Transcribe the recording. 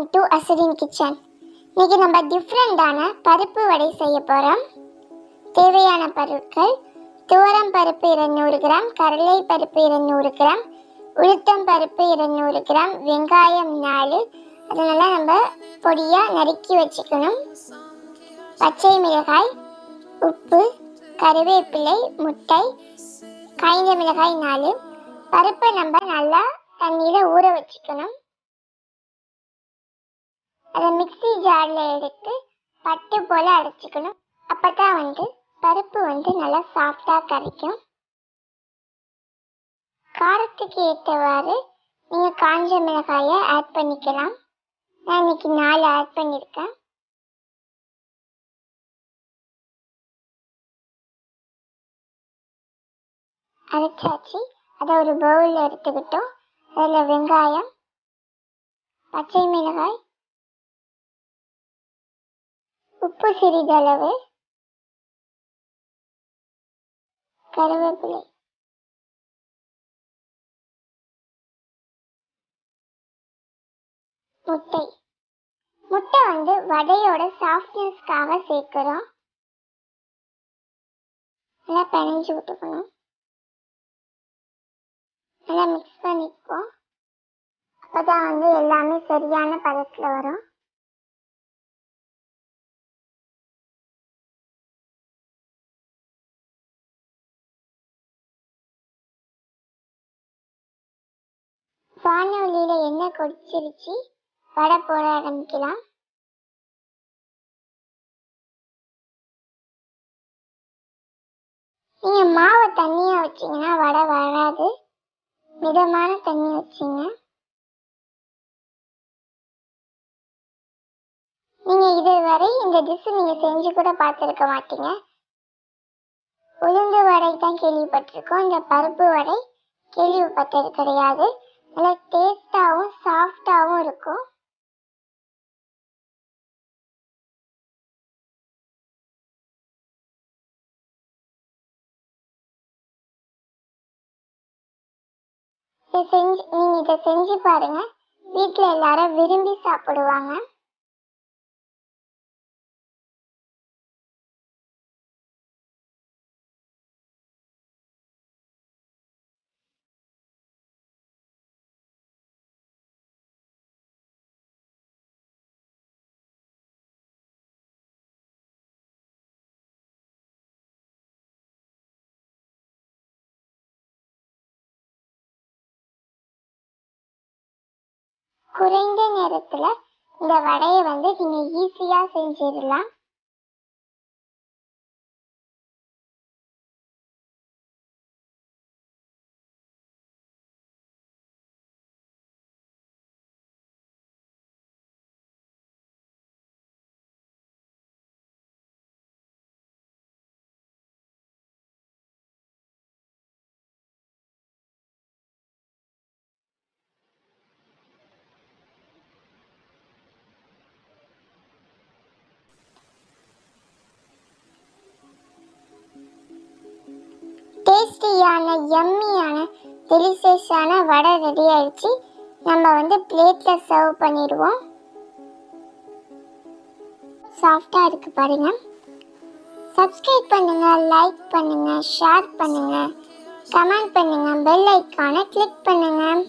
Welcome to அசரின் kitchen இன்னைக்கு நம்ம டிஃப்ரெண்டான பருப்பு வடை செய்ய போகிறோம் தேவையான பொருட்கள் துவரம் பருப்பு இருநூறு கிராம் கடலை பருப்பு இருநூறு கிராம் உளுத்தம் பருப்பு இருநூறு கிராம் வெங்காயம் நாலு. அதனால நம்ம பொடியாக நறுக்கி வச்சுக்கணும். பச்சை மிளகாய் உப்பு கருவேப்பிலை முட்டை காய்ந்த மிளகாய் நாலு. பருப்பை நம்ம நல்லா தண்ணியில் ஊற வச்சுக்கணும். அதை மிக்ஸி ஜாரில் எடுத்து பட்டு போல் அரைச்சிக்கணும். அப்போ தான் வந்து பருப்பு வந்து நல்லா சாஃப்டாக கரைக்கும். காரத்துக்கு ஏற்றவாறு நீங்கள் காஞ்ச மிளகாயை ஆட் பண்ணிக்கலாம். நான் இன்னைக்கு நாலு ஆட் பண்ணியிருக்கேன் அரைச்சாச்சு. அதை ஒரு பவுலில் எடுத்துக்கிட்டோம். அதில் வெங்காயம் பச்சை மிளகாய் உப்பு சிறிதளவு கருவேப்பிலை. முட்டை. முட்டை வந்து வடையோட சாஃப்ட்னஸ்க்காக சேர்க்கிறோம். நல்லா பிணைஞ்சு விட்டுக்கணும். நல்லா மிக்ஸ் பண்ணிக்குவோம். அப்பதான் வந்து எல்லாமே சரியான பதத்தில் வரும். வானொலியில எண்ணெய் கொதிச்சிருச்சு? வடை போட ஆரம்பிக்கலாம். நீங்க மாவை தண்ணியா வச்சீங்கன்னா வடை வராது. மிதமான தண்ணி வச்சீங்க. நீங்க இதுவரை இந்த டிஷ் நீங்க செஞ்சு கூட பார்த்துருக்க மாட்டீங்க. உளுந்து வடை தான் கேள்விப்பட்டிருக்கோம். இந்த பருப்பு வடை கேள்விப்பட்டது கிடையாது. நல்லா டேஸ்டாகவும் சாஃப்டாகவும் இருக்கும். இதை செஞ்சு நீங்கள் இதை செஞ்சு பாருங்க. வீட்டில் எல்லாரும் விரும்பி சாப்பிடுவாங்க. குறைந்த நேரத்துல இந்த வடையை வந்து நீங்க ஈஸியா செஞ்சிடலாம். டேஸ்டியான எம்மியான டெலிஷியஸான வடை ரெடி ஆயிடுச்சு. நம்ம வந்து பிளேட்டில் சர்வ் பண்ணிடுவோம். சாஃப்டாக இருக்கு பாருங்கள் சப்ஸ்கிரைப் பண்ணுங்கள் லைக் பண்ணுங்கள் ஷேர் பண்ணுங்கள் கமெண்ட் பண்ணுங்கள் பெல் ஐக்கானை கிளிக் பண்ணுங்கள்